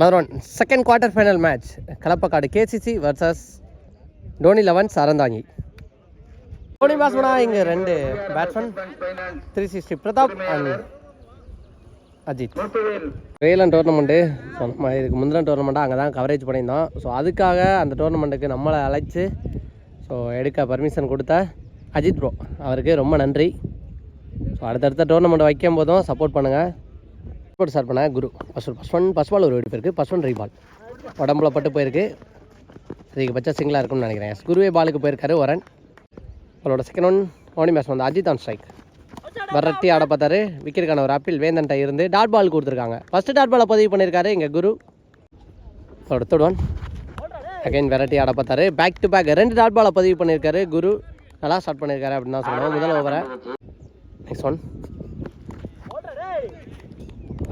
another one. Second quarter final match. Kalappakadu KCC versus Dhoni eleven Saranthangi Dhoni பாஸ்மனா இங்கே ரெண்டு batsman three sixty Prathap and Ajith Velan tournament so நம்ம இதுக்கு முந்தின டோர்னமெண்ட்டாக அங்கே தான் coverage பண்ணியிருந்தோம். ஸோ அதுக்காக அந்த டோர்னமெண்ட்டுக்கு நம்மளை அழைச்சி ஸோ எடுக்க பர்மிஷன் கொடுத்த அஜித் ப்ரோ அவருக்கு ரொம்ப நன்றி. ஸோ அடுத்தடுத்த டோர்னமெண்ட் வைக்கும் போதும் சப்போர்ட் பண்ணுங்கள் சப்போர்ட் சார் பண்ண Guru. First first one first ball ஒரு வெடி இருக்குது ஃபஸ்ட் ஒன் ரீபால். உடம்புல பட்டு போயிருக்கு. அதிகபட்சம் சிங்கிளாக இருக்கும்னு நினைக்கிறேன். குருவே பாலுக்கு போயிருக்காரு வரன் அவளோட செகண்ட் ஒன் மௌனி மேட்ச் வந்து அஜித் ஆன் ஸ்ட்ரைக் வரட்டி ஆட பார்த்தாரு. விக்கெட்டுக்கான ஒரு ஆப்பிள் வேந்தன்ட்ட இருந்து டாட் பால் கொடுத்துருக்காங்க. ஃபஸ்ட்டு டாட் பாலை பதிவு பண்ணியிருக்காரு இங்கே குரு. அவரோட தேர்ட் ஒன் அகைன் வெரைட்டி ஆட பார்த்தாரு. பேக் டு பேக் ரெண்டு டாட் பாலை பதிவு பண்ணியிருக்காரு குரு. நல்லா ஸ்டார்ட் பண்ணியிருக்காரு அப்படின்னு தான் சொல்லணும். முதல் ஓவரை நெக்ஸ்ட் ஒன்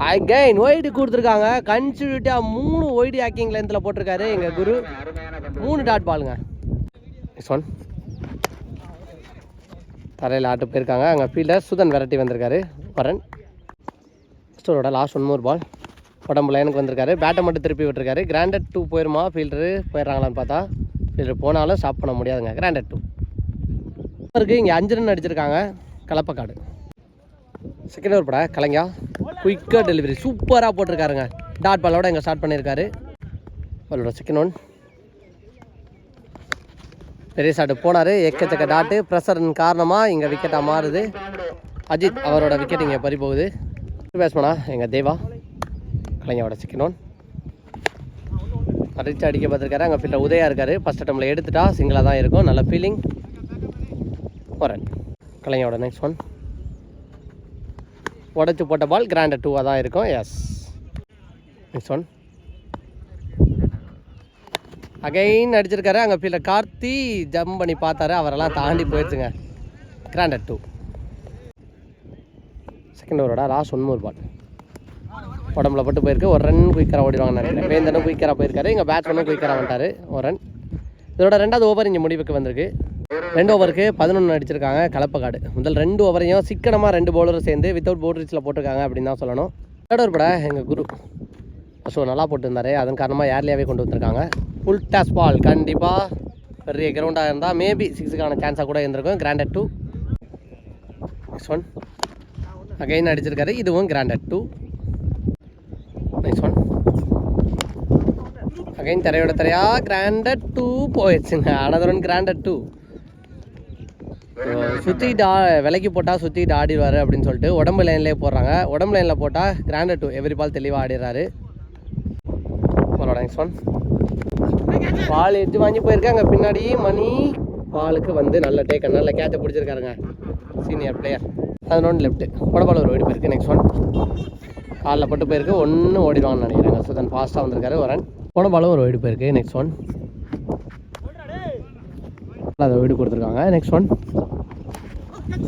அகைன் ஒயிட்டு கொடுத்துருக்காங்க. கன்சியூட்டாக மூணு ஒயிடு ஹேக்கிங் லென்த்தில் போட்டிருக்காரு எங்கள் குரு. மூணு டாட் பாலுங்க நெக்ஸ்ட் ஒன் தரையில் ஆட்டு போயிருக்காங்க. அங்கே ஃபீல்டர் சுதன் வெரைட்டி வந்திருக்காரு. வரன். ஸ்டோரோட லாஸ்ட் ஒன் மோர் பால் உடம்பு லைனுக்கு வந்திருக்காரு. பேட்டை மட்டும் திருப்பி விட்டுருக்காரு. கிராண்டட் டூ போயிருமா? ஃபீல்டரு போயிடுறாங்களான்னு பார்த்தா ஃபீல்டர் போனாலும் ஸ்டாப் பண்ண முடியாதுங்க. கிராண்டட் டூ இருக்கு இங்கே அஞ்சு ரன் அடிச்சிருக்காங்க. கலப்பக்காடு. செகண்ட் ஓவர் பட கலைஞா. குயிக்காக டெலிவரி சூப்பராக போட்டிருக்காருங்க. டாட் பாலோட இங்கே ஸ்டார்ட் பண்ணியிருக்காரு. அவரோட செகண்ட் ஒன் பெரிய ஷாட்டு போனார். எக்கச்சக்க டாட்டு ப்ரெஷரின் காரணமாக இங்கே விக்கெட்டாக மாறுது. அஜித் அவரோட விக்கெட் இங்கே பறி போகுது. பேட்ஸ்மேனா எங்கள் தேவா. கலைஞரோட செகண்ட் ஒன் அடிச்சு அடிக்க பார்த்துருக்காரு. அங்கே ஃபீல்டர் உதயா இருக்கார். ஃபஸ்ட் அட்டம்பில் எடுத்துட்டா சிங்கிளாக தான் இருக்கும். நல்ல ஃபீலிங் வரன் கலைஞரோட நெக்ஸ்ட் ஒன் உடச்சி போட்ட பால் கிராண்டட் டூவாக தான் இருக்கும். எஸ் நெக்ஸ்ட் ஒன் அகைன் அடிச்சிருக்காரு. அங்கே ஃபீல்டர் கார்த்தி ஜம்ப் பண்ணி பார்த்தாரு. அவரெல்லாம் தாண்டி போயிடுச்சுங்க. கிராண்டட் டூ செகண்ட் ஓவரோட லாஸ்ட் ஒன் மூர் பால் உடம்புல பட்டு போயிருக்கு. ஒரு ரன் குயிக்கராக ஓடிடுவாங்க நினைக்கிறேன். வேந்தனும் குயிக்கராக போயிருக்காரு. எங்கள் பேட்ஸ்மேனும் குயிக்கராக வந்துட்டார். ஒரு ரன் இதோட ரெண்டாவது ஓவர் இங்கே முடிவுக்கு வந்திருக்கு. ரெண்டு ஓவருக்கு பதினொன்று அடிச்சிருக்காங்க கலப்பக்காடு. முதல் ரெண்டு ஓவரையும் சிக்கனமாக ரெண்டு பவுலரும் சேர்ந்து வித்தவுட் பவுண்டரிஸில் போட்டிருக்காங்க அப்படின்னு தான் சொல்லணும். தேர்ட் ஓவர் பட எங்கள் குரு. ஸோ நல்லா போட்டிருந்தாரு. அதன் காரணமாக ஏர்லியாகவே கொண்டு வந்திருக்காங்க. ஃபுல் டாஸ் பால் கண்டிப்பாக பெரிய கிரவுண்டாக இருந்தால் மேபி சிக்ஸுக்கான சான்ஸாக கூட இருந்திருக்கும். Granted two next one again அடிச்சிருக்காரு. இதுவும் granted two next one again தரையோட தரையா கிராண்டட் டூ போயிடுச்சுங்க. அனதர் ஒன் கிராண்டட் டூ சுற்றிட்டு ஆ விலைக்கு போட்டால் சுற்றிட்டு ஆடிடுவார் அப்படின்னு சொல்லிட்டு உடம்பு லைன்லேயே போடுறாங்க. உடம்பு லைனில் போட்டால் கிராண்டட் டூ எவ்ரி பால் தெளிவாக ஆடிடுறாரு. உங்களோட நெக்ஸ்ட் ஒன் பால் எட்டு வாங்கி போயிருக்காங்க. பின்னாடி மணி பாலுக்கு வந்து நல்ல டேக்கன் நல்ல கேட்சை பிடிச்சிருக்காருங்க. சீனியர் பிளேயர் பதினொன்று லெஃப்ட்டு உடம்பால் ஒரு ஓடி போயிருக்கு. நெக்ஸ்ட் ஒன் காலில் பட்டு போயிருக்கு. ஒன்று ஓடிடுவாங்கன்னு நினைக்கிறாங்க. சுதன் ஃபாஸ்ட்டாக வந்திருக்காரு வரன் உடம்பாலும் ஒரு ஓடி போயிருக்கு. நெக்ஸ்ட் ஒன் அதை வீடு கொடுத்துருக்காங்க. நெக்ஸ்ட் ஒன்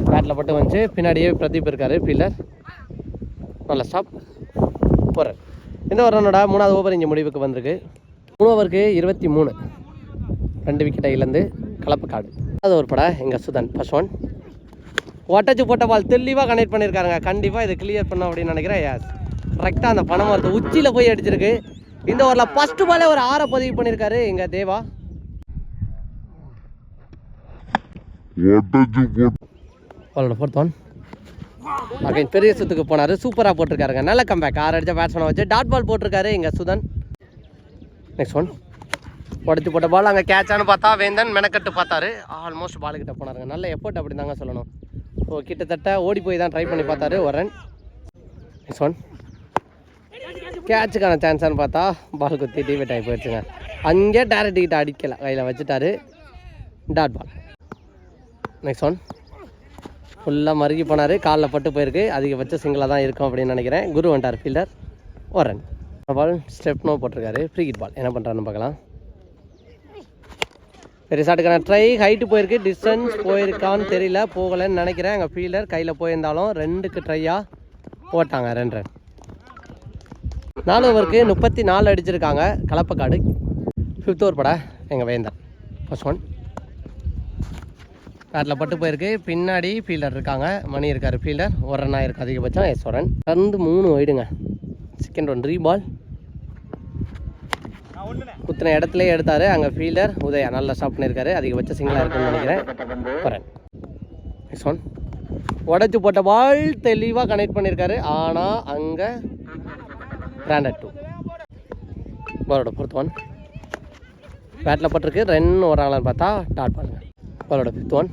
பேட்டில் போட்டு வந்துச்சு. பின்னாடியே பிரதீப் இருக்காரு ஃபீல்டர் நல்ல ஸ்டாப் போகிறார் இந்த ஒரு ரன்னோட மூணாவது ஓவர் இங்கே முடிவுக்கு வந்திருக்கு. மூணு ஓவருக்கு இருபத்தி மூணு. ரெண்டு விக்கெட்டை இழந்து கலப்பு காடு. அது ஒரு படம் எங்கள் சுதன் ஃபர்ஸ்ட் ஒன் ஒட்டச்சு போட்ட பால் தெளிவாக கனெக்ட் பண்ணியிருக்காருங்க கண்டிப்பாக இதை கிளியர் பண்ணோம் அப்படின்னு நினைக்கிறேன். கரெக்டாக அந்த பணம் வரது உச்சியில் போய் அடிச்சிருக்கு. இந்த ஓவரில் ஃபஸ்ட்டு பாலே ஒரு ஆறை பதிவு பண்ணியிருக்காரு எங்கள் தேவா. அவளோட ஃபோர்த் ஒன் அகைன் பெரிய சுத்துக்கு போனார். சூப்பராக போட்டிருக்காருங்க. நல்ல கம்பேக் ஆறு அடித்த பேட்ஸ்மேனை வச்சு டாட் பால் போட்டிருக்காரு எங்கள் சுதன். நெக்ஸ்ட் ஒன் உடச்சி போட்ட பால் அங்கே கேட்சான்னு பார்த்தா வேந்தன் மெனக்கட்டு பார்த்தாரு. ஆல்மோஸ்ட் பாலுக்கிட்ட போனாருங்க. நல்ல எஃபோர்ட் அப்படி தாங்க சொல்லணும். ஸோ கிட்டத்தட்ட ஓடி போய் தான் ட்ரை பண்ணி பார்த்தாரு ஒரு ரன் நெக்ஸ்ட் ஒன் கேட்சுக்கான சான்ஸான்னு பார்த்தா பால் குத்தி டிவேட் ஆகி போயிடுச்சுங்க. அங்கே டேரக்ட் கிட்ட அடிக்கலை. கையில் வச்சுட்டாரு. டாட் பால் நெக்ஸ்ட் ஒன் ஃபுல்லாக மறுகி போனார். காலில் பட்டு போயிருக்கு. அதிகபட்ச சிங்கிளாக தான் இருக்கும் அப்படின்னு நினைக்கிறேன். குரு வண்டார் ஃபீல்டர் ஒரு ரன் பால் ஸ்டெப் நோ போட்டிருக்காரு. ஃப்ரீ கிட் பால் என்ன பண்ணுறாருன்னு பார்க்கலாம். பெரிய ஷாட்டுக்கான ட்ரை ஹைட்டு போயிருக்கு. டிஸ்டன்ஸ் போயிருக்கான்னு தெரியல. போகலைன்னு நினைக்கிறேன். எங்கள் ஃபீல்டர் கையில் போயிருந்தாலும் ரெண்டுக்கு ட்ரையாக போட்டாங்க. ரெண்டு ரன் நாலு ஓவருக்கு முப்பத்தி நாலு அடிச்சிருக்காங்க. கலப்பக்காடு. ஃபிஃப்த் ஓவர் பட எங்கள் வேந்தன். ஃபர்ஸ்ட் ஒன் பேட்டில் பட்டு போயிருக்கு. பின்னாடி ஃபீல்டர் இருக்காங்க. மணி இருக்கார் ஃபீல்டர் ஒரு ரன் ஆயிருக்கு அதிகபட்சம். எஸ் தொடர்ந்து மூணு ஒயிடுங்க செகண்ட் ஒன் ரீ பால் குத்தின இடத்துல எடுத்தார். அங்கே ஃபீல்டர் உதயா. நல்லா ஸ்டாப் பண்ணியிருக்காரு அதிகபட்சம் சிங்கிளாக இருக்குன்னு நினைக்கிறேன். நெக்ஸ்ட் ஒன் உடச்சி போட்ட பால் தெளிவாக கனெக்ட் பண்ணியிருக்காரு ஆனால் அங்கே பிராண்டட் டூ பாலோட ஃபோர்த் ஒன் பேட்டில் பட்டிருக்கு. ரன் வராங்களான்னு பார்த்தா டாட் பாருங்கள் பாலோட ஃபிஃப்த் ஒன்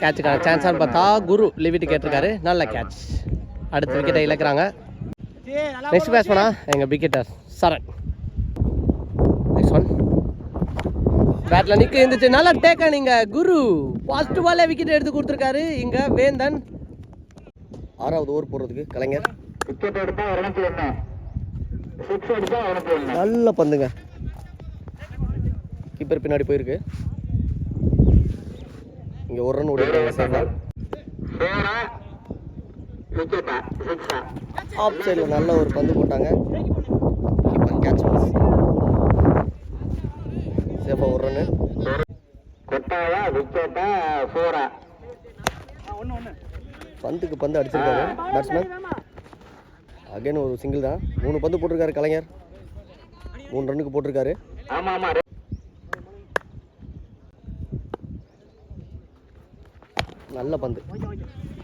கேட்சுக்கான சான்ஸான்னு பார்த்தா குரு லிவிட்டு கேட்டிருக்காரு. நல்ல கேட்ச் அடுத்த விக்கெட்டை இழக்கிறாங்க. நெக்ஸ்ட் பேட்ஸ்மேனா எங்கள் விக்கெட்டர் சரண். நெக்ஸ்ட் ஒன் பேட்டில் நிற்க இருந்துச்சு. நல்லா டேக்கா நீங்கள் குரு ஃபர்ஸ்ட் பாலே விக்கெட் எடுத்து கொடுத்துருக்காரு. இங்கே வேந்தன். ஆறாவது ஓவர் போடுறதுக்கு கலைஞர். நல்ல பந்துங்க. கீப்பர் பின்னாடி போயிருக்கு. இங்கே ஒரு ரன் சேஃபாக சிக்ஸா ஆஃப் சைடில் நல்ல ஒரு பந்து போட்டாங்க. கேட்ச் பாஸ் சேஃபாக ஒரு ரன்னு கொட்டாயா விக்கெட்டா ஃபோரா பந்துக்கு பந்து அடிச்சிருக்காரு. பேட்ஸ்மேன் அகைன் ஒரு சிங்கிள் தான். மூணு பந்து போட்டிருக்காரு கலைஞர். மூணு ரன்னுக்கு போட்டிருக்காரு. ஆமா ஆமா. நல்ல பந்து.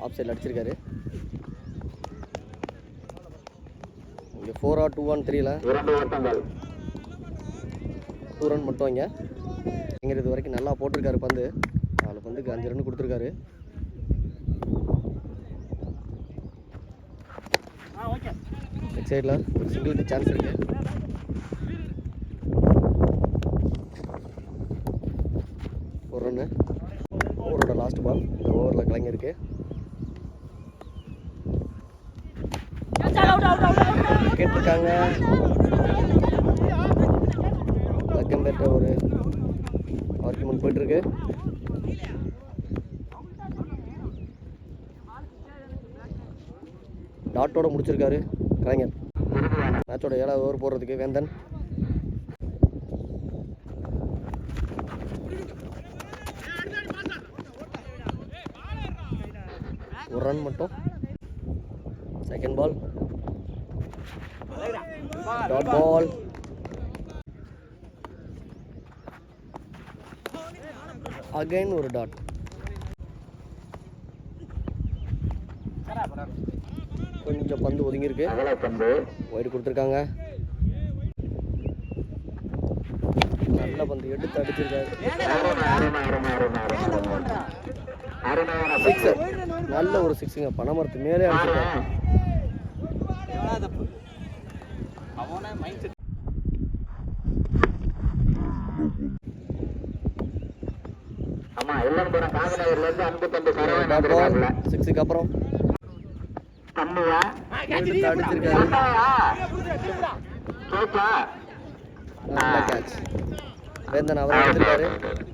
ஆஃப் சைடில் அடிச்சிருக்காரு. இங்கே ஃபோர் ஆர் டூ இரண்டு ஓட்டங்கள். டூ ரன் மட்டும் இங்கே. இங்கே இது வரைக்கும் நல்லா போட்டிருக்காரு பந்து. நாலு பந்துக்கு அஞ்சு ரன் கொடுத்துருக்காரு. லெக் சைடில் சிங்கிளுக்கு சான்ஸ் இருக்கு ஒரு ரன்னு ஓவரோட லாஸ்ட் பால் இந்த ஓவரில் கலைஞருக்கு கேட்டிருக்காங்க பெற்ற ஒரு ஆர்குமெண்ட் போயிட்டுருக்கு. டாட்டோட முடிச்சிருக்காரு. கலைஞர். மேட்சோட ஏழாவது ஓவர் போடுறதுக்கு வேந்தன். ஒரு ரன் மட்டும். Second ball dot ball. Again ஒரு டாட் கொஞ்சம் பந்து ஒதுங்கி இருக்கு பந்து ஒயிட் கொடுத்துருக்காங்க. நல்ல பந்து எடுத்து அடிச்சிருக்காரு. நல்ல ஒரு சிக்ஸுங்க பனைமரத்து மேலே அடிச்சிருக்காங்க போன காங்கநகர்ல இருந்து அன்பு தம்பி சரவணன் டாட் வந்திருக்காப்ல பால் சிக்ஸுக்கு அப்புறம். தம்பியா அடிச்சிருக்காரு. கொட்டாயா கேட்சா நல்ல கேட்ச் வேந்தன் அவர் எடுத்திருக்காரு.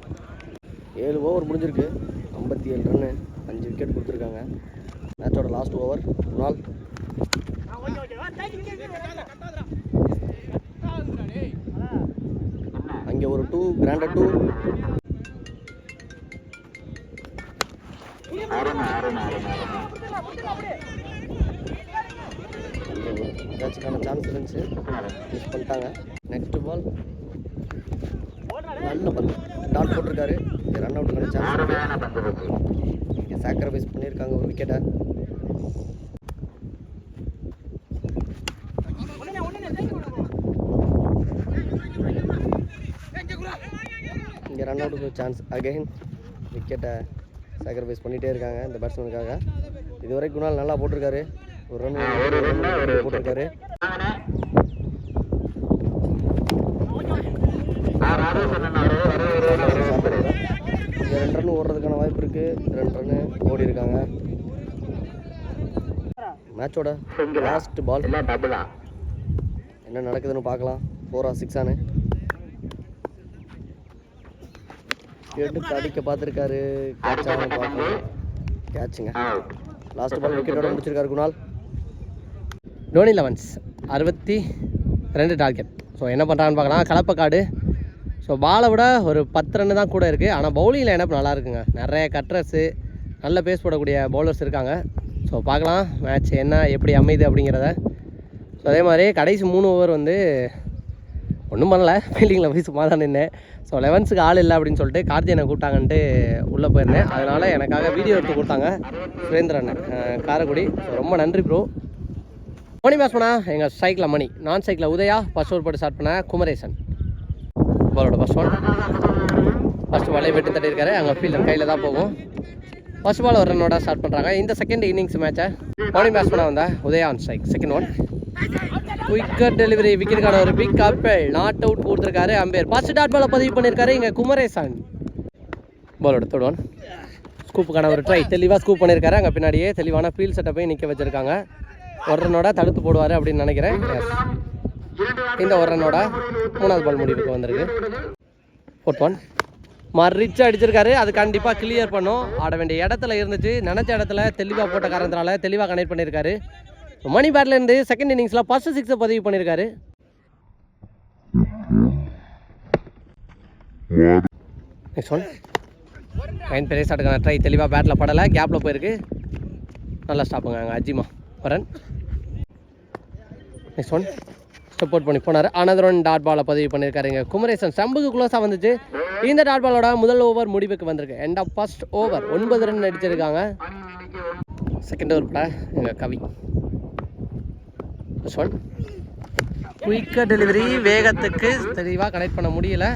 ஏழு ஓவர் முடிஞ்சிருக்கு. ஐம்பத்தி ஏழு ரன்னு அஞ்சு விக்கெட் கொடுத்துருக்காங்க. மேட்சோட லாஸ்ட் ஓவர் நாள். அங்கே ஒரு டூ கிராண்டட் டூ அருமை கேட்சுக்கான சான்ஸ் இருந்துச்சு மிஸ் பண்ணிட்டாங்க நெக்ஸ்ட் பால் நல்ல பந்து டாட் போட்டிருக்காரு ரன் அவுட்டுக்கான சான்ஸ் இருக்கு இங்கே சாக்ரிஃபைஸ் பண்ணியிருக்காங்க ஒரு விக்கெட்டை இங்கே ரன் அவுட்டுக்கு சான்ஸ் அகைன் விக்கெட்டை சாக்ரிஃபைஸ் பண்ணிகிட்டே இருக்காங்க இந்த பேட்ஸ்மேனுக்காக இதுவரை குணால் நல்லா போட்டிருக்காரு. ஒரு ரன் போட்டிருக்காரு. ரெண்டு ரன் ஓடுறதுக்கான வாய்ப்பு இருக்குது ரெண்டு ரன்னு ஓடி இருக்காங்க மேட்சோட? Last ball? என்ன நடக்குதுன்னு பார்க்கலாம். ஃபோரா சிக்ஸானு எடுத்து அடிக்க பார்த்துருக்காரு. கேட்சானு பார்க்கலாம் கேட்சுங்க. லாஸ்ட் பால் விக்கெட்டோட முடிச்சிருக்காரு குணால். டோனி லெவன்ஸ் அறுபத்தி ரெண்டு டார்கெட் ஸோ என்ன பண்ணுறான்னு பார்க்கலாம். கலப்பக்காடு. ஸோ பாலை விட ஒரு பத்து ரன்னு தான் கூட இருக்குது ஆனால் பவுலிங் லைனப் நல்லா இருக்குங்க. நிறைய கட்ரஸ்ஸு நல்ல பேஸ் போடக்கூடிய பவுலர்ஸ் இருக்காங்க. ஸோ பார்க்கலாம். மேட்ச் என்ன எப்படி அமையுது அப்படிங்கிறத. ஸோ அதே மாதிரி கடைசி மூணு ஓவர் வந்து ஒன்றும் பண்ணல. ஃபீல்டிங்கில் போய் சும்மா தான் நின்னேன் ஸோ லெவன்ஸுக்கு ஆள் இல்லை அப்படின்னு சொல்லிட்டு கார்த்தியனை கூப்பிட்டாங்கன்ட்டு உள்ளே போயிருந்தேன். அதனால் எனக்காக வீடியோ எடுத்து கொடுத்தாங்க சுரேந்திரன் காரைக்குடி. ரொம்ப நன்றி ப்ரோ மணி பேசுனா எங்கள் ஸ்ட்ரைக்கில் மணி. நான் சைக்கிளில் உதயா ஃபஸ்ட் ஓவர் போட்டு ஸ்டார்ட் பண்ண குமரேசன். பாலோட ஃபஸ்ட் ஒன் ஃபர்ஸ்ட் பாலே வெட்டு தட்டியிருக்காரு. அங்கே ஃபீல்டர் கையில் தான் போகும். ஃபஸ்ட் பால் ஒரு ரன்னோட ஸ்டார்ட் பண்ணுறாங்க இந்த செகண்ட் இன்னிங்ஸ் மேட்சை மார்னிங் பேட்ஸ்மேனாக வந்தேன் வந்தா Udaya on strike second one quicker delivery விக்கெட்டுக்கான ஒரு பிக் அப்பல் நாட் அவுட் கொடுத்துருக்காரு அம்பேர். ஃபர்ஸ்ட் டாட் பாலை பதிவு பண்ணியிருக்காரு இங்கே குமரேசன். பாலோட தேர்ட் ஸ்கூப்புக்கான ஒரு ட்ரை தெளிவாக ஸ்கூப் பண்ணியிருக்காரு. அங்கே பின்னாடியே தெளிவான ஃபீல்ட் செட்டப்பையும் நிற்க வச்சுருக்காங்க. ஒரு ரன்னோட தடுத்து போடுவார் அப்படின்னு நினைக்கிறேன். இந்த ஒரு ரன்னோட மூணாவது பால் முடிவுக்கு வந்திருக்கு. ஃபோர்த் ஒன் மறிச்சு அடிச்சிருக்காரு. அது கண்டிப்பாக கிளியர் பண்ணும். ஆட வேண்டிய இடத்துல இருந்துச்சு. நினச்ச இடத்துல தெளிவாக போட்ட காரணத்தினால தெளிவாக கனெக்ட் பண்ணியிருக்காரு. மணி பேட்லேருந்து செகண்ட் இன்னிங்ஸில் ஃபஸ்ட்டு சிக்ஸை பதிவு பண்ணியிருக்காரு நெக்ஸ்ட் ஒன் மைன் பெரிய ஸ்டார்ட்டுக்கான ட்ரை தெளிவாக பேட்டில் படலை. கேப்பில் போயிருக்கு. நல்லா ஸ்டாப்புங்க அங்கே அஜிமா வரன். நெக்ஸ்ட் ஒன் ஸ்டெப் அவுட் பண்ணி போனார். அனதர் ஒன் டாட் பாலை பதிவு பண்ணியிருக்காருங்க குமரேசன் ஸ்டம்புக்கு க்ளோஸாக வந்துச்சு. இந்த டாட் பாலோட முதல் ஓவர் முடிவுக்கு வந்திருக்கு. எண்ட் ஆஃப் ஃபர்ஸ்ட் ஓவர் ஒன்பது ரன் அடிச்சிருக்காங்க. செகண்ட் ஓவர் பட எங்கள் கவி. திஸ் ஒன் குயிக்காக டெலிவரி வேகத்துக்கு தெளிவாக கனெக்ட் பண்ண முடியல.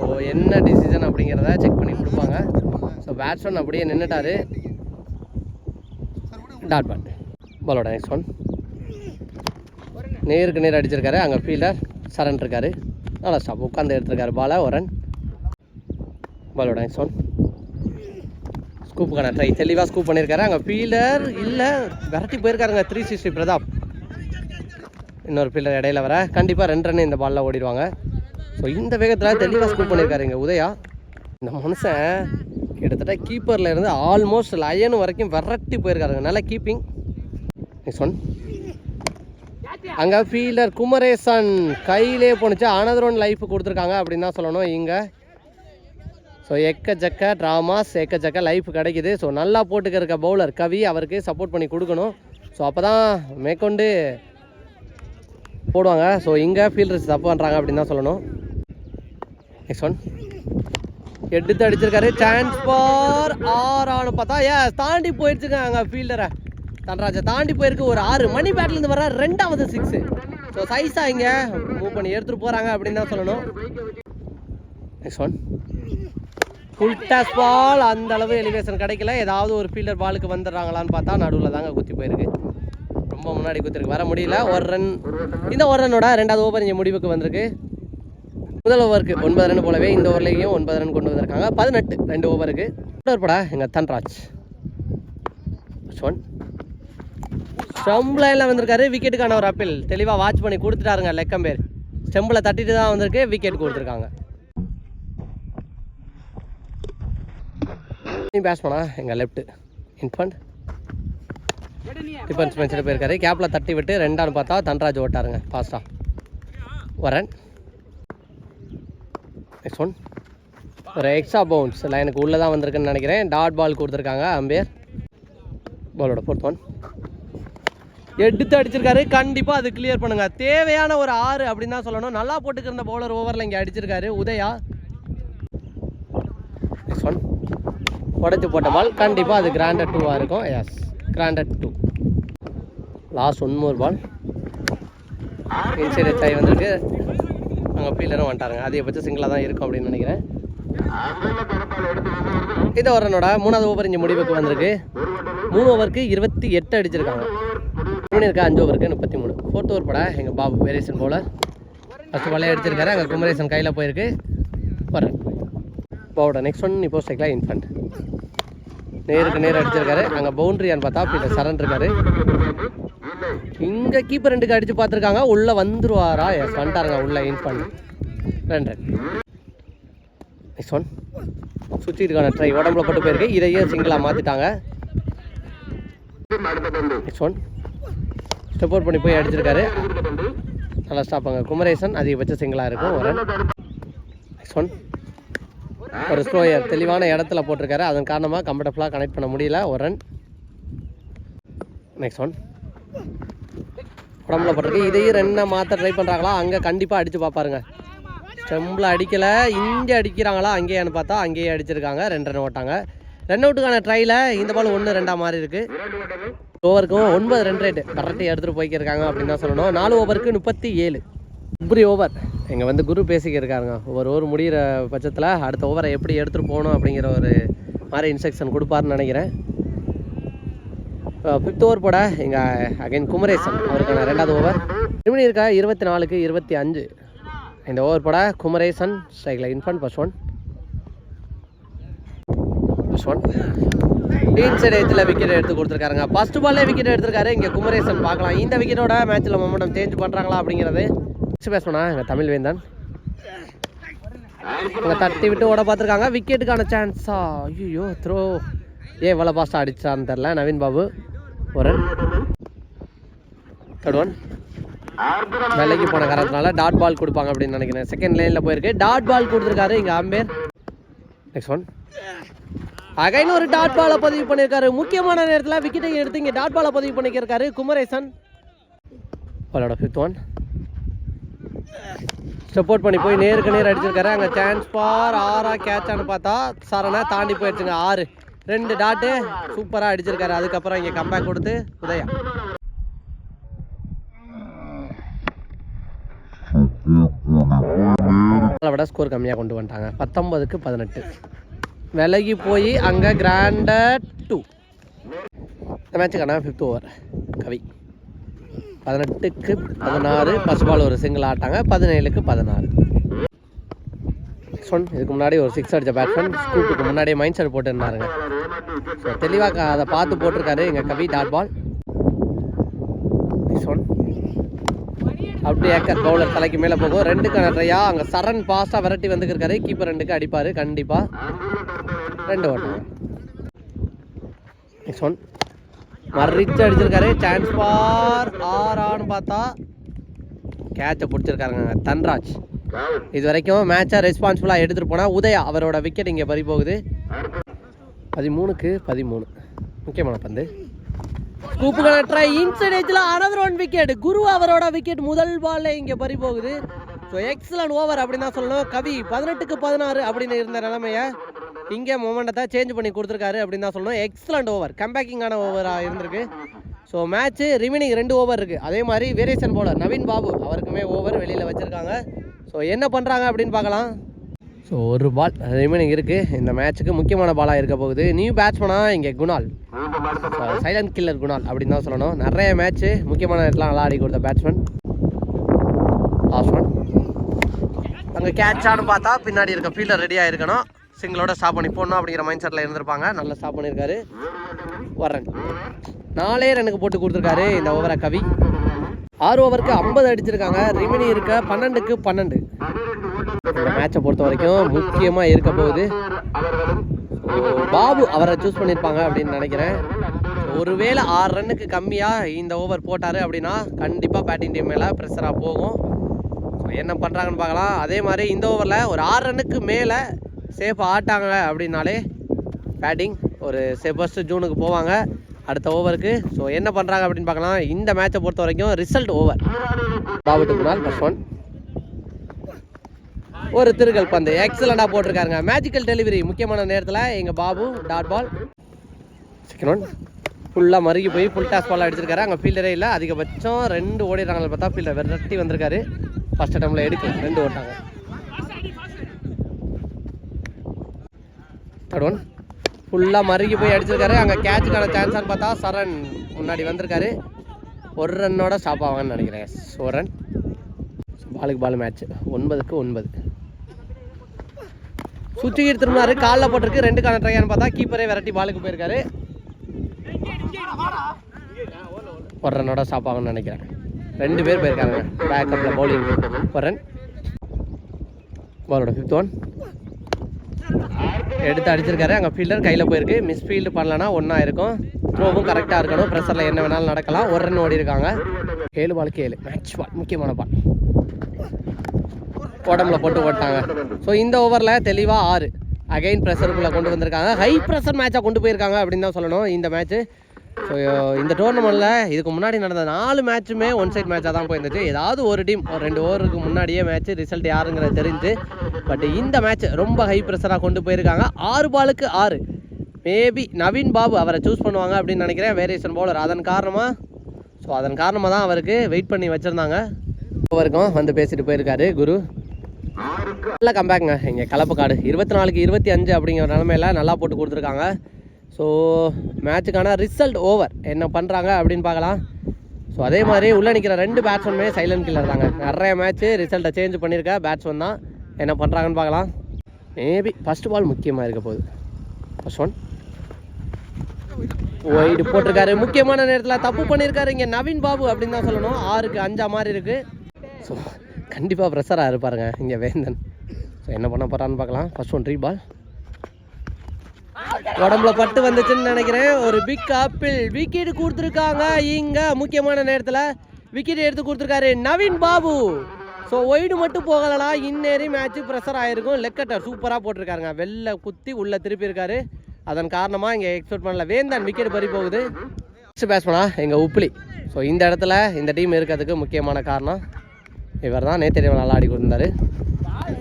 ஸோ என்ன டிசிஷன் அப்படிங்கிறத செக் பண்ணி கொடுப்பாங்க. ஸோ பேட்ஸ்மேன் அப்படியே நின்றுட்டாரு டாட் பேட் பாலோட நெக்ஸ்ட் ஒன் நேருக்கு நேர் அடிச்சிருக்காரு. அங்கே ஃபீல்டர் சரண் இருக்காரு. நல்லா ஸ்டாப் உட்காந்து எடுத்திருக்காரு. பால ஒரன் பாலோட நெக்ஸ்ட் ஒன் ஸ்கூப்புக்கான ட்ரை தெளிவாக ஸ்கூப் பண்ணியிருக்காரு. அங்கே ஃபீல்டர் இல்லை விரட்டி போயிருக்காருங்க. Three sixty Prathap. இன்னொரு ஃபீல்டர் இடையில வர. கண்டிப்பாக ரெண்டு ரன் இந்த பாலில் ஓடிடுவாங்க. ஸோ இந்த வேகத்தில் தெளிவாக ஸ்கூப் பண்ணியிருக்காரு இங்கே உதயா. இந்த மனுஷன் கிட்டத்தட்ட கீப்பரில் இருந்து ஆல்மோஸ்ட் லயன் வரைக்கும் விரட்டி போயிருக்காருங்க. நல்ல கீப்பிங் நெக்ஸ்ட் ஒன் அங்கே ஃபீல்டர் குமரேசன் கையிலே போணுச்சு. அனதர் ஒன் லைஃப் கொடுத்துருக்காங்க அப்படின்னு தான் சொல்லணும். இங்கே ஸோ எக்கச்சக்க ட்ராமாஸ் எக்கச்சக்க லைஃப் கிடைக்குது. ஸோ நல்லா போட்டுக்க இருக்க பவுலர் கவி அவருக்கு சப்போர்ட் பண்ணி கொடுக்கணும். ஸோ அப்போ தான் மேற்கொண்டு போடுவாங்க. ஸோ இங்கே ஃபீல்டர்ஸ் தப்பு பண்ணுறாங்க அப்படின்னு தான் சொல்லணும். நெக்ஸ்ட் ஒன் எடுத்து அடிச்சிருக்காரு. சான்ஸ் ஃபார் ஆணும் பார்த்தா ஏ தாண்டி போயிடுச்சுங்க அங்கே ஃபீல்டரை தன்ராஜை தாண்டி போயிருக்கு. ஒரு ஆறு மணி பேட்லேருந்து வர ரெண்டாவது சிக்ஸு ஸோ சைஸாக இங்கே மூவ் பண்ணி எடுத்துகிட்டு போகிறாங்க அப்படின்னு தான் சொல்லணும். Next one full toss ball அந்த அளவு எலிவேஷன் கிடைக்கல. ஏதாவது ஒரு ஃபீல்டர் பாலுக்கு வந்துடுறாங்களான்னு பார்த்தா நடுவில் தாங்க குத்தி போயிருக்கு. ரொம்ப முன்னாடி குத்திருக்கு. வர முடியல. ஒரு ரன் இந்த ஒரு ரன்னோட ரெண்டாவது ஓவர் இங்கே முடிவுக்கு வந்திருக்கு. முதல் ஓவருக்கு ஒன்பது ரன் போலவே இந்த ஓவர்லேயும் ஒன்பது ரன் கொண்டு வந்திருக்காங்க. பதினெட்டு ரெண்டு ஓவருக்கு படா எங்கள் தன்ராஜ். ஒன் ஸ்டம்பில் லைனில் வந்திருக்காரு. விக்கெட்டுக்கான ஒரு அப்பீல் தெளிவாக வாட்ச் பண்ணி கொடுத்துட்டாருங்க லெக்கம் பேர் ஸ்டெம்பில் தட்டிட்டு தான் வந்திருக்கு விக்கெட் கொடுத்துருக்காங்க. பேட்ஸ்மேனா எங்கள் லெஃப்ட் இன்ஃபண்ட் டிஃபென்ஸ் மேட்ச்சில் போயிருக்காரு. கேப்பில் தட்டி விட்டு ரெண்டான்னு பார்த்தா தன்ராஜ் ஓட்டாருங்க. ஃபாஸ்ட்டாக வரேன். நெக்ஸ்ட் ஒன் ஒரு எக்ஸ்ட்ரா பவுன்ஸ் லைனுக்கு உள்ளே தான் வந்திருக்குன்னு நினைக்கிறேன். டாட் பால் கொடுத்துருக்காங்க அம்பேர். பாலோட ஃபோர்த் ஒன் எடுத்து அடிச்சிருக்காரு. கண்டிப்பாக அது கிளியர் பண்ணுங்க. தேவையான ஒரு ஆறு அப்படின்னு தான் சொல்லணும். நல்லா போட்டுக்கிருந்த பவுலர் ஓவரில் இங்கே அடிச்சிருக்காரு. உதயா. நெக்ஸ்ட் ஒன் உடச்சி போட்ட பால் கண்டிப்பாக அது கிராண்டட் டூவாக இருக்கும். Yes granted two last one ball inside tie வந்திருக்கு. அங்கே ஃபீல்டரும் வந்துட்டாருங்க. அதிகபட்சம் சிங்கிளாக தான் இருக்கும் அப்படின்னு நினைக்கிறேன். இந்த ஓவரனோட மூணாவது ஓவர் இங்கே முடிவுக்கு வந்திருக்கு. மூணு ஓவருக்கு இருபத்தி எட்டு அடிச்சிருக்காங்க. மூணு இருக்கா அஞ்சு ஓவருக்கு முப்பத்தி மூணு. ஃபோர்த் ஓவர் பட எங்கள் பாபு வேரியேஷன் போல். ஃபஸ்ட்டு பாலே அடிச்சிருக்காரு. அங்கே குமரேசன் கையில் போயிருக்கு. வரேன் பாவோட நெக்ஸ்ட் ஒன் இப்போ ஸ்ட்ரைக்கில் இன்ஃபண்ட் நேருக்கு நேர் அடிச்சிருக்காரு. அங்கே பவுண்டரியான்னு பார்த்தா இப்போ சரண் இருக்காரு. இங்கே கீப்பர் ரெண்டுக்கு அடிச்சு பார்த்துருக்காங்க. உள்ளே வந்துருவாரா? எஸ் வந்துட்டாருங்க. உள்ளே இன்ஃபண்ட் ரெண்டு. நெக்ஸ்ட் ஒன் சுற்றிட்டுக்கான ட்ரை உடம்புல போட்டு போயிருக்கு. இதையே சிங்கிளாக மாற்றிட்டாங்க நெக்ஸ்ட் ஒன் ஸ்டெப் அவுட் பண்ணி போய் அடிச்சிருக்காரு. நல்லா ஸ்டாப்பாங்க குமரேசன் அதிகபட்ச சிங்கிளாக இருக்கும். ஒரு. நெக்ஸ்ட் ஒன் ஒரு ஸ்லோயர் தெளிவான இடத்துல போட்டிருக்காரு. அதன் காரணமாக கம்ஃபர்டபுளாக கனெக்ட் பண்ண முடியல. ஒரு ரன் நெக்ஸ்ட் ஒன் உடம்புல போட்டிருக்கு. இதையும் ரெண்டை மாற்ற ட்ரை பண்ணுறாங்களா அங்கே கண்டிப்பாக அடித்து பார்ப்பாருங்க. ஸ்டெம்பில் அடிக்கலை. இங்கே அடிக்கிறாங்களா? அங்கேயான்னு பார்த்தா அங்கேயே அடிச்சிருக்காங்க. ரெண்டு ரன் ஓட்டாங்க. ரன் அவுட்டுக்கான ட்ரையில் இந்த பால் ஒன்று ரெண்டாக மாதிரி இருக்குது ஓவருக்கும் ஒன்பது ரன் ரேட்டு கரெக்டாக எடுத்துகிட்டு போய்க்கிருக்காங்க அப்படின்னு தான் சொல்லணும். நாலு ஓவருக்கு முப்பத்தி ஏழு. இப்படி ஓவர் இங்கே வந்து குரு பேசிக்க இருக்காருங்க. ஒவ்வொரு ஓவர் முடிகிற பட்சத்தில் அடுத்த ஓவரை எப்படி எடுத்துகிட்டு போகணும் அப்படிங்கிற ஒரு மாதிரி இன்ஸ்ட்ரக்ஷன் கொடுப்பாருன்னு நினைக்கிறேன். ஃபிஃப்த் ஓவர் போட இங்கே அகைன் குமரேசன் அவருக்கான ரெண்டாவது ஓவர் திருமணி இருக்கா இருபத்தி நாலுக்கு இருபத்தி அஞ்சு. இந்த ஓவர் போட குமரேசன் ஸ்ட்ரைக்கில் இன்ஃபன் ஃபர்ஸ்ட் ஒன் ஃபர்ஸ்ட் ஒன் டீன் சைடு எத்தில் விக்கெட் எடுத்து கொடுத்துருக்காருங்க. ஃபர்ஸ்ட் பால்லே விக்கெட் எடுத்திருக்காரு. இங்கே குமரேசன் பார்க்கலாம். இந்த விக்கெட்டோட மேட்ச்சில் மொமெண்டம் சேஞ்ச் பண்ணுறாங்களா அப்படிங்கிறது. பேசணும்னா எங்கள் தமிழ் வேந்தன். இங்கே தட்டி விட்டு ஓட பார்த்துருக்காங்க. விக்கெட்டுக்கான சான்ஸா ஐயோ த்ரோ ஏன் இவ்வளோ ஃபாஸ்ட்டாக அடிச்சான்னு தெரில நவீன் பாபு ஒரு ஒன் வேலைக்கு போன காரணத்தினால டாட் பால் கொடுப்பாங்க அப்படின்னு நினைக்கிறேன். செகண்ட் லைனில் போயிருக்கு. டாட் பால் கொடுத்துருக்காரு இங்கே அம்பேர். நெக்ஸ்ட் ஒன் அகைன் ஒரு டாட் பாலை பதிவு பண்ணியிருக்காரு. முக்கியமான நேரத்தில் விக்கெட்டை எடுத்து இங்கே டாட் பாலை பதிவு பண்ணியிருக்காரு குமரேசன். பாலோட ஃபிஃப்த் ஒன் சப்போர்ட் பண்ணி போய் நேருக்கு நேர் அடிச்சிருக்காரு. அங்கே சான்ஸ் பார் ஆறாக கேட்சான்னு பார்த்தா சரணா தாண்டி போயிடுச்சுங்க. ஆறு. ரெண்டு டாட்டு சூப்பராக அடிச்சிருக்காரு. அதுக்கப்புறம் இங்கே கம்பேக் கொடுத்து உதயா. அதை விட ஸ்கோர் கம்மியாக கொண்டு வந்துட்டாங்க. பத்தொன்பதுக்கு பதினெட்டு. விலகி போய் அங்கே கிராண்டட் டூ இந்த மேட்சுக்கான ஃபிஃப்த் ஓவர் கவி. பதினெட்டுக்கு பதினாறு பசுபால் ஒரு சிங்கிள் ஆட்டாங்க பதினேழுக்கு பதினாறு. சொன் இதுக்கு முன்னாடி ஒரு சிக்ஸ் அடித்த பேட்ஸ்மேன் ஸ்கூப்புக்கு முன்னாடியே மைண்ட் செட் போட்டுருந்தாருங்க. ஸோ தெளிவாக அதை பார்த்து போட்டிருக்காரு எங்கள் கவி டாட் பால் ஒன் அப்படியே ஏக்கர் பவுலர் தலைக்கு மேலே போகும். ரெண்டுக்கு நிறையா அங்கே சரண் பாஸ்ட்டாக விரட்டி வந்துருக்காரு கீப்பர் ரெண்டுக்கு அடிப்பார் கண்டிப்பாக ரெண்டு ஓட்டம். நெக்ஸ்ட் ஒன் மறிச்சு அடிச்சிருக்காரு சான்ஸ் பார் ஆறான்னு பார்த்தா கேட்சை பிடிச்சிருக்காருங்க தன்ராஜ். இது வரைக்கும் மேட்சை ரெஸ்பான்சிபிளாக எடுத்துகிட்டு போனால் உதயா அவரோட விக்கெட் இங்கே பறி போகுது பதிமூணுக்கு பதிமூணு. முக்கியமான பந்து கூப்புகளை try inside another one wicket Guru அவரோட விக்கெட் முதல் பால்ல இங்கே பறி போகுது ஸோ எக்ஸலன்ட் ஓவர் அப்படின்னு தான் சொல்லணும். கவி பதினெட்டுக்கு பதினாறு அப்படின்னு இருந்த நிலைமையை இங்கே தான் சேஞ்ச் பண்ணி கொடுத்துருக்காரு அப்படின்னு தான் சொல்லணும். எக்ஸலண்ட் ஓவர் கம்பேக்கிங்கான ஓவராக இருந்திருக்கு. ஸோ மேட்ச்சு ரிமைனிங் ரெண்டு ஓவர் இருக்குது அதே மாதிரி வேரியேஷன் போலர் நவீன் பாபு அவருக்குமே ஓவர் வெளியில் வச்சுருக்காங்க. ஸோ என்ன பண்ணுறாங்க அப்படின்னு பார்க்கலாம். ஸோ ஒரு பால் ரிமைனிங் இருக்குது இந்த மேட்ச்சுக்கு முக்கியமான பாலாக இருக்க போகுது. நியூ பேட்ஸ்மனாக இங்கே குணால். சைலண்ட் கில்லர் குணால் அப்படின்னு தான் சொல்லணும். நிறைய மேட்ச்சு முக்கியமான இடத்துல நல்லா ஆடி கொடுத்த பேட்ஸ்மேன் லாஸ்ட் ஒன் அங்கே கேட்சான்னு பார்த்தா பின்னாடி இருக்க ஃபீல்டர் ரெடியாக இருக்கணும் சிங்கிளோட ஸ்டாப் பண்ணி போடணும் அப்படிங்கிற மைண்ட் செட்டில் இருந்திருப்பாங்க. நல்லா ஸ்டாப் பண்ணியிருக்காரு. வர்றேன் நாலே ரனுக்கு போட்டு கொடுத்துருக்காரு இந்த ஓவரை கவி. ஆறு ஓவருக்கு ஐம்பது அடிச்சிருக்காங்க. ரிமினி இருக்க பன்னெண்டுக்கு பன்னெண்டு. இந்த மேட்சை பொறுத்த வரைக்கும் முக்கியமாக இருக்க போகுது. பாபு அவரை சூஸ் பண்ணியிருப்பாங்க அப்படின்னு நினைக்கிறேன். ஒருவேளை ஆறு ரன்னுக்கு கம்மியாக இந்த ஓவர் போட்டார் அப்படின்னா கண்டிப்பாக பேட்டிங் டீம் மேலே ப்ரெஷராக போகும். என்ன பண்ணுறாங்கன்னு பார்க்கலாம். அதே மாதிரி இந்த ஓவரில் ஒரு ஆறு ரன்னுக்கு மேலே சேஃபாக ஆட்டாங்க அப்படின்னாலே பேட்டிங் ஒரு ஃபஸ்ட்டு ஜூனுக்கு போவாங்க. அடுத்த ஓவருக்கு. ஸோ என்ன பண்ணுறாங்க அப்படின்னு பார்க்கலாம். இந்த மேட்சை பொறுத்த வரைக்கும் ரிசல்ட் ஓவர் பாபுட்டு குணால் ஃபர்ஸ்ட் ஒன் ஒரு திருகல் பந்து. எக்ஸலண்டாக போட்டிருக்காருங்க. மேஜிக்கல் டெலிவரி முக்கியமான நேரத்தில் எங்கள் Babu dot ball second one ஃபுல்லாக மறுகி போய் ஃபுல் டாஸ் பால் அடிச்சிருக்காரு. அங்கே ஃபீல்டரே இல்லை. அதிகபட்சம் ரெண்டு ஓடிடுறாங்க பார்த்தா ஃபீல்டர் விரட்டி வந்திருக்காரு. ஃபர்ஸ்ட் டைமில் எடுக்கல. ரெண்டு ஓட்டாங்க. தேர்ட் ஒன் ஃபுல்லாக மறுகி போய் அடிச்சிருக்காரு. அங்கே கேட்சுக்கான சான்ஸான்னு பார்த்தா சரண் முன்னாடி வந்திருக்காரு. ஒரு ரன்னோட ஸ்டாப் ஆவாங்கன்னு நினைக்கிறேன். ஒரு ரன் பாலுக்கு பால் மேட்ச் ஒன்பதுக்கு ஒன்பது. சுத்திகீர் திரும்பினாரு. காலில் போட்டிருக்கு. ரெண்டு கால ட்ரையான்னு பார்த்தா கீப்பரே விரட்டி பாலுக்கு போயிருக்காரு. ஒரு ரன்னோட ஸ்டாப் ஆகும்னு நினைக்கிறேன். ரெண்டு பேர் போயிருக்காங்க. பேக்கப்பில் பவுலிங் ஒரு ரன் பாலோட ஃபிஃப்த் ஒன் எடுத்து அடிச்சிருக்காரு. அங்கே ஃபீல்டர் கையில் போயிருக்கு. மிஸ் ஃபீல்டு பண்ணலன்னா ஒன்றா இருக்கும். த்ரோவும் கரெக்டாக இருக்கணும். ப்ரெஷரில் என்ன வேணாலும் நடக்கலாம். ஒரு ரன் ஓடி இருக்காங்க. ஏழு பாலுக்கு ஏழு. மேட்ச் பால் முக்கியமான பால் உடம்புல போட்டு ஓட்டாங்க. ஸோ இந்த ஓவரில் தெளிவாக ஆறு. அகைன் ப்ரெஷருக்குள்ளே கொண்டு வந்திருக்காங்க. ஹை ப்ரெஷர் மேட்சாக கொண்டு போயிருக்காங்க அப்படின்னு தான் சொல்லணும். இந்த மேட்ச்சு ஸோ இந்த டோர்னமெண்ட்டில் இதுக்கு முன்னாடி நடந்த நாலு மேட்சுமே ஒன் சைட் மேட்சாக தான் போயிருந்துச்சு. ஏதாவது ஒரு டீம் ஒரு ரெண்டு ஓவருக்கு முன்னாடியே மேட்ச் ரிசல்ட் யாருங்கிறது தெரிஞ்சு பட் இந்த மேட்ச் ரொம்ப ஹை ப்ரெஷராக கொண்டு போயிருக்காங்க. ஆறு பாலுக்கு ஆறு. மேபி நவீன் பாபு அவரை சூஸ் பண்ணுவாங்க அப்படின்னு நினைக்கிறேன். வேரியேஷன் பவுலர் அதன் காரணமாக ஸோ அதன் காரணமாக தான் அவருக்கு வெயிட் பண்ணி வச்சுருந்தாங்க. வரைக்கும் வந்து பேசிட்டு போயிருக்காரு குரு. நல்ல கம்பேக்குங்க இங்கே கலப்பக்காடு இருபத்தி நாலுக்கு இருபத்தி அஞ்சு அப்படிங்கிற நிலமையில நல்லா போட்டு கொடுத்துருக்காங்க. ஸோ மேட்சுக்கான ரிசல்ட் ஓவர் என்ன பண்ணுறாங்க அப்படின்னு பார்க்கலாம். ஸோ அதே மாதிரி உள்ளே நிற்கிற ரெண்டு பேட்ஸ்மேனுமே சைலண்ட் கில்லர் தாங்க. நிறைய மேட்ச்சு ரிசல்ட்டை சேஞ்ச் பண்ணியிருக்க பேட்ஸ்மேன் தான். என்ன பண்ணுறாங்கன்னு பார்க்கலாம். மேபி ஃபர்ஸ்ட் பால் முக்கியமாக இருக்க போகுது. ஃபர்ஸ்ட் ஒன் ஒயிட் போட்டிருக்காரு. முக்கியமான நேரத்தில் தப்பு பண்ணியிருக்காரு இங்கே நவீன் பாபு அப்படின்னு தான் சொல்லணும். ஆறுக்கு அஞ்சா மாதிரி இருக்குது ஸோ கண்டிப்பாக ப்ரெஷராக இருப்பாருங்க இங்கே வேந்தன். ஸோ என்ன பண்ண போகிறான்னு பார்க்கலாம். ஃபர்ஸ்ட் ஒன் ரீ பால் உடம்புல பட்டு வந்துச்சுன்னு நினைக்கிறேன். ஒரு பிக் ஆப்பிள் விக்கெட் கொடுத்துருக்காங்க. இங்கே முக்கியமான நேரத்தில் விக்கெட் எடுத்து கொடுத்துருக்காரு நவீன் பாபு. ஸோ ஒய்டு மட்டும் போகலனா இன்னேறி மேட்ச்சு ப்ரெஷர் ஆகிருக்கும் லெக்கட்டர் சூப்பராக போட்டிருக்காருங்க. வெளில குத்தி உள்ளே திருப்பி இருக்காரு அதன் காரணமாக இங்கே எக்ஸ்பெக்ட் பண்ணல. வேந்தான் விக்கெட் பறி போகுது. நெக்ஸ்ட் பேட்ஸ்மனா எங்கள் உப்புளி ஸோ இந்த இடத்துல இந்த டீம் இருக்கிறதுக்கு முக்கியமான காரணம் இவர் தான் நேற்று நல்லா ஆடி கொடுத்தாரு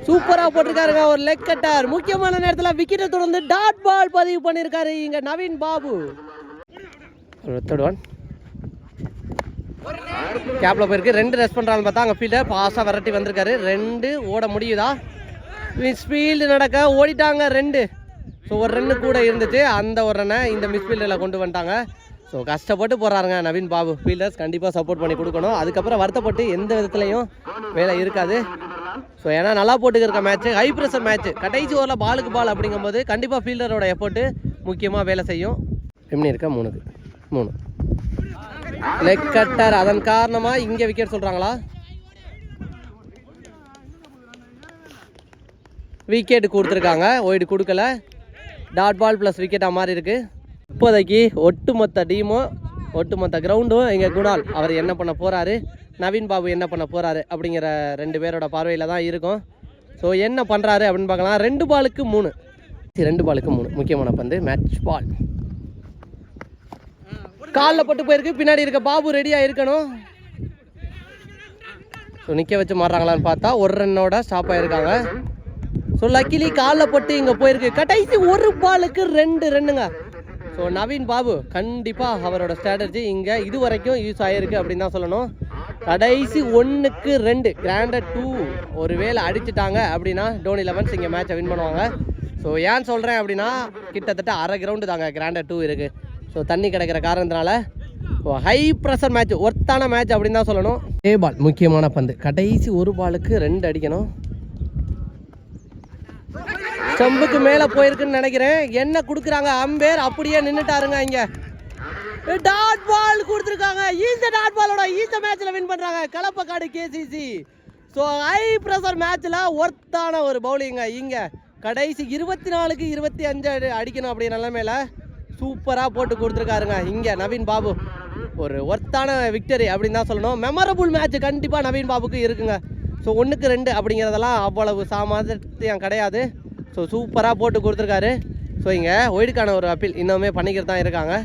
சூப்பராக போட்டிருக்காருங்க ஒரு லெக் கட்டார் முக்கியமான நேரத்தில் விக்கெட்டை தொடர்ந்து டாட் பால் பதிவு பண்ணியிருக்காரு இங்கே நவீன் பாபு. தேர்ட் ஒன் கேப்பில் போயிருக்கு. ரெண்டு ரெஸ்ட் பண்ணுறான்னு பார்த்தா அங்கே ஃபீல்டர் பாஸாக விரட்டி வந்திருக்காரு. ரெண்டு ஓட முடியுதா? மிஸ்ஃபீல்டு நடக்க ஓடிட்டாங்க ரெண்டு. ஸோ ஒரு ரன்னு கூட இருந்துச்சு. அந்த ஒரு ரன்னை இந்த மிஸ்ஃபீல்டில் கொண்டு வந்துட்டாங்க. ஸோ கஷ்டப்பட்டு போகிறாருங்க நவீன் பாபு. ஃபீல்டர்ஸ் கண்டிப்பாக சப்போர்ட் பண்ணி கொடுக்கணும். அதுக்கப்புறம் வருத்தப்பட்டு எந்த விதத்துலையும் வேலை இருக்காது. ஸோ ஏன்னா நல்லா போட்டுக்கிருக்க மேட்ச்சு ஹை ப்ரெஷர் மேட்ச் கடைசி ஓவரில் பாலுக்கு பால் அப்படிங்கும்போது கண்டிப்பாக ஃபீல்டரோட எஃபோர்ட்டு முக்கியமாக வேலை செய்யும். எப்படி இருக்கா? மூணுக்கு. மூணு. லெக் கட்டர் அதன் காரணமாக இங்கே விக்கெட் சொல்கிறாங்களா விக்கெட் கொடுத்துருக்காங்க. ஒயிடு கொடுக்கல. டாட் பால் ப்ளஸ் விக்கெட்டாக மாதிரி இருக்கு. இப்போதைக்கு ஒட்டுமொத்த டீமும் ஒட்டுமொத்த கிரவுண்டும் எங்கள் குணால். அவர் என்ன பண்ண போகிறாரு நவீன் பாபு என்ன பண்ண போகிறாரு அப்படிங்கிற ரெண்டு பேரோட பார்வையில் தான் இருக்கும். ஸோ என்ன பண்ணுறாரு அப்படின்னு பார்க்கலாம். ரெண்டு பாலுக்கு மூணு. ரெண்டு பாலுக்கு மூணு. முக்கியமான பந்து மேட்ச் பால் காலில் பட்டு போயிருக்கு. பின்னாடி இருக்க பாபு ரெடியாக இருக்கணும். ஸோ நிற்க வச்சு மாறுறாங்களான்னு பார்த்தா ஒரு ரன்னோட ஸ்டாப் ஆகிருக்காங்க ஸோ லக்கிலி காலில் பட்டு இங்கே போயிருக்கு. கடைசி ஒரு பாலுக்கு ரெண்டு ரெண்டுங்க ஸோ நவீன் பாபு கண்டிப்பாக அவரோட ஸ்ட்ராட்டஜி இங்கே இது வரைக்கும் யூஸ் ஆகிருக்கு அப்படின்னு தான் சொல்லணும். கடைசி ஒன்றுக்கு ரெண்டு. Granted two. ஒருவேளை அடிச்சிட்டாங்க அப்படின்னா டோனி லெவன்ஸ் இங்கே மேட்சை வின் பண்ணுவாங்க. ஸோ ஏன் சொல்கிறேன் அப்படின்னா கிட்டத்தட்ட அரை கிரவுண்டு தாங்க கிராண்டட் டூ இருக்குது ஸோ தண்ணி கிடைக்கிற காரணத்தினால ஹை ப்ரெஷர் மேட்ச் ஒர்த்தான மேட்ச் அப்படின்னு தான் சொல்லணும். ஏ பால் முக்கியமான பந்து. கடைசி ஒரு பாலுக்கு ரெண்டு அடிக்கணும். செம்புக்கு மேலே போயிருக்குன்னு நினைக்கிறேன். என்ன கொடுக்குறாங்க? அம்பேர் அப்படியே நின்றுட்டாருங்க இங்கே. டாட் பால் கொடுத்துருக்காங்க. இந்த டாட் பாலோட இந்த மேட்ச்சில் வின் பண்ணுறாங்க கலப்பக்காடு கேசிசி ஸோ ஹை ப்ரெஷர் மேட்ச்சில் ஒர்த்தான ஒரு பவுலிங்க இங்கே கடைசி இருபத்தி நாலுக்கு இருபத்தி அஞ்சு அடி அடிக்கணும் அப்படி நிலைமையில சூப்பராக போட்டு கொடுத்துருக்காருங்க. இங்கே நவீன் பாபு. ஒரு ஒர்த்தான விக்டரி அப்படின்னு தான் சொல்லணும். மெமரபுள் மேட்ச் கண்டிப்பாக நவீன் பாபுக்கு இருக்குங்க. ஸோ ஒன்றுக்கு ரெண்டு அப்படிங்கிறதெல்லாம் அவ்வளவு சாமர்த்தியம் கிடையாது. ஸோ சூப்பராக போட்டு கொடுத்துருக்காரு. ஸோ இங்கே ஒயிடுக்கான ஒரு அப்பீல் இன்னுமே பண்ணிக்கிட்டு தான் இருக்காங்க.